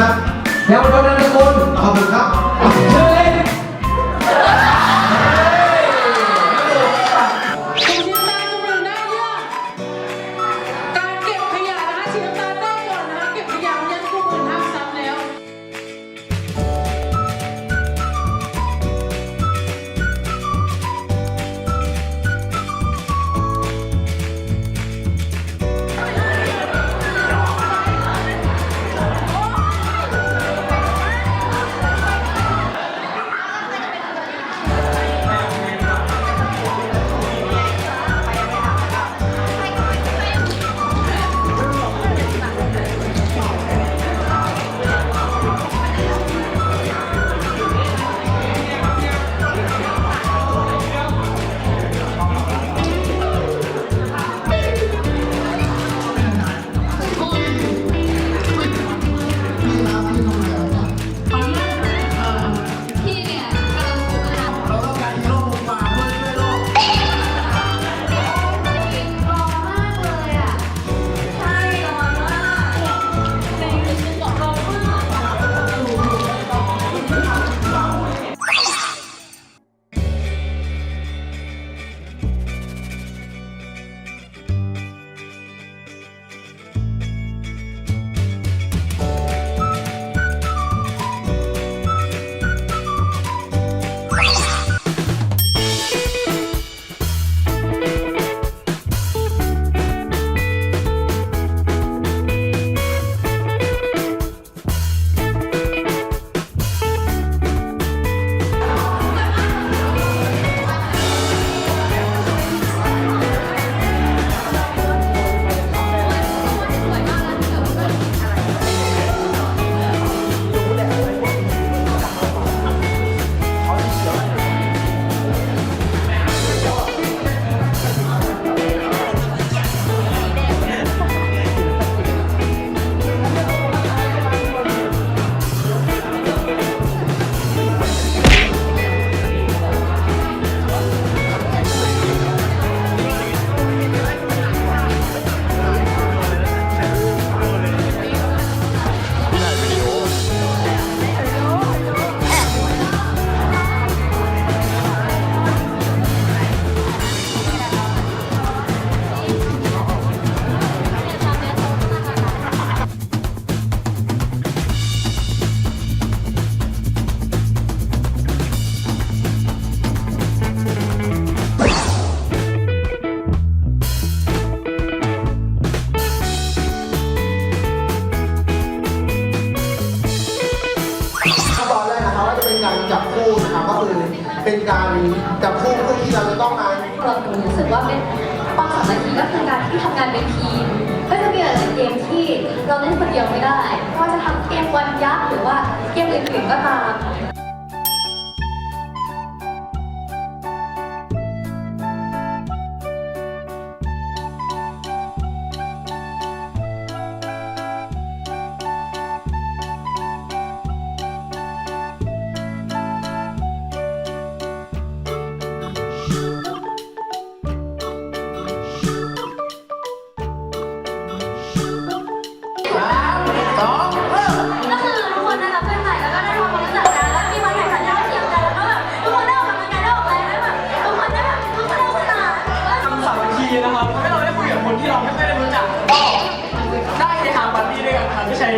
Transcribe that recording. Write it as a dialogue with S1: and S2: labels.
S1: นะครับแล้ว
S2: ก็นัน
S3: ท
S2: กล
S3: ขอบคุณครับ
S4: ก็คือกา
S3: รที่
S5: ทำงานเป็นทีม ก็จะมีหลายเกมที่เราเล่นคนเดียวไม่ได้ ก็จะทำเกมวันยักษ์หรือว่าเกมอื่นๆก็ตาม ดีนะ
S6: ครับทำให้เราได้คุยกับคนที่เราไม่ค่อยได้รู้จักก็ได้ในทางปาร์ตี้ด้วยกันครับที่ใช้